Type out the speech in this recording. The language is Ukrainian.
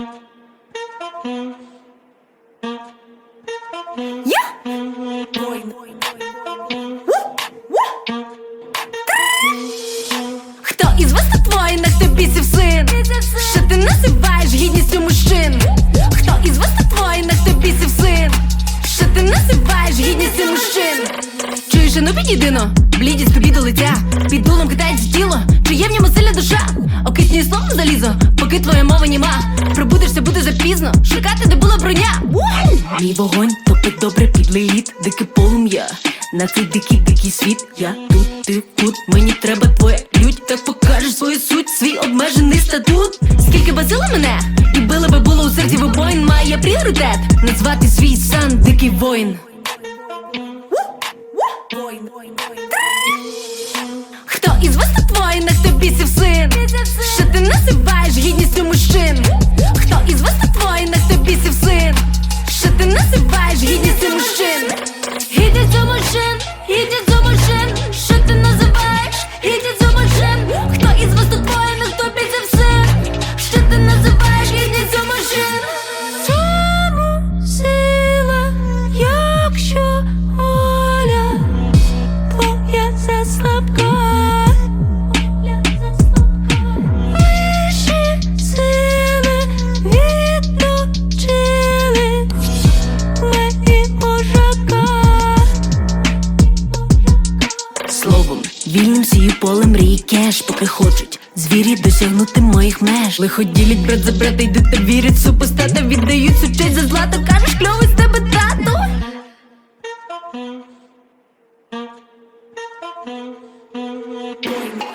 Хто із вас тут воїнах, хто бісів син? Що ти називаєш гідністю мужчин? Хто із вас тут воїнах, хто бісів син? Що ти називаєш гідністю мужчин? Чуєш, ну підійдино, блідість тобі до лиця Під дулом кидається тіло, є в ньому сильна душа? Окисні словом залізо, поки твоя мова німа Пробудешся, буде запізно, шукати, де була броня. Мій вогонь топить добре підлий лід, дике полум'я. На цей дикий дикий світ Я тут, ти тут, мені треба твоя лють Так покажеш свою суть, свій обмежений статут. Скільки базили мене, і били би було у серці вибоїн Має пріоритет. Назвати свій сан дикий воїн вільним сію поле мрії кеш Поки хочуть звірі досягнути моїх меж Лихо ділять брат за брата, йдуть та вірять супостата Віддають всю за злато, кажеш кльовий з тебе тату. Thank із